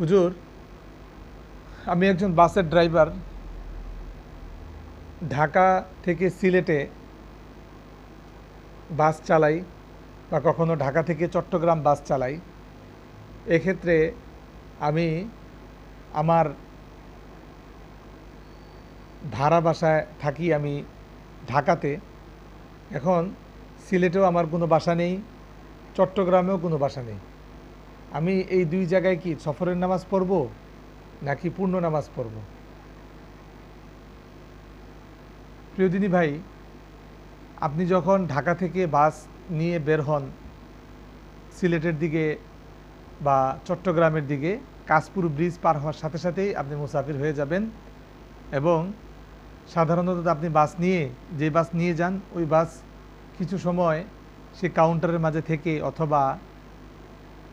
হুজুর, আমি একজন বাসের ড্রাইভার। ঢাকা থেকে সিলেটে বাস চালাই বা কখনো ঢাকা থেকে চট্টগ্রাম বাস চালাই। এক্ষেত্রে আমি আমার ভাড়া বাসায় থাকি আমি ঢাকাতে। এখন সিলেটেও আমার কোনো বাসা নেই, চট্টগ্রামেও কোনো বাসা নেই। আমি এই দুই জায়গায় কি সফরের নামাজ পড়ব নাকি পূর্ণ নামাজ পড়ব? প্রিয়দিনী ভাই, আপনি যখন ঢাকা থেকে বাস নিয়ে বের হন, সিলেটের দিকে বা চট্টগ্রামের দিকে, কাশপুর ব্রিজ পার হওয়ার সাথে সাথেই আপনি মুসাফির হয়ে যাবেন এবং সাধারণত আপনি বাস নিয়ে, যে বাস নিয়ে যান, ওই বাস কিছু সময় সে কাউন্টারের মাঝে থেকে অথবা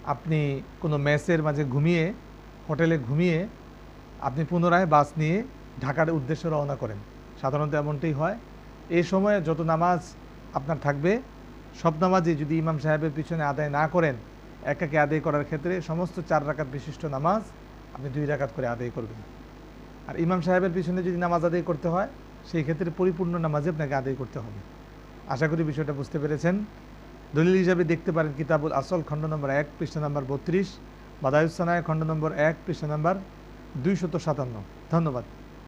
আপনি কোনো মেসের মাঝে ঘুমিয়ে, হোটেলে ঘুমিয়ে আপনি পুনরায় বাস নিয়ে ঢাকার উদ্দেশ্যে রওনা করেন। সাধারণত এমনটাই হয়। এই সময়ে যত নামাজ আপনার থাকবে, সব নামাজই যদি ইমাম সাহেবের পিছনে আদায় না করেন একাকে আদায় করার ক্ষেত্রে সমস্ত চার রাকাত বিশিষ্ট নামাজ আপনি দুই রাকাত করে আদায় করবেন। আর ইমাম সাহেবের পিছনে যদি নামাজ আদায় করতে হয়, সেই ক্ষেত্রে পরিপূর্ণ নামাজে আপনাকে আদায় করতে হবে। আশা করি বিষয়টা বুঝতে পেরেছেন। দলিল হিসাবে দেখতে পারেন কিতাবুল আসল, খণ্ড নম্বর এক, পৃষ্ঠা নম্বর বত্রিশ বাদায়ুসানায় খণ্ড নম্বর এক, পৃষ্ঠা নম্বর দুইশত সাতান্ন। ধন্যবাদ।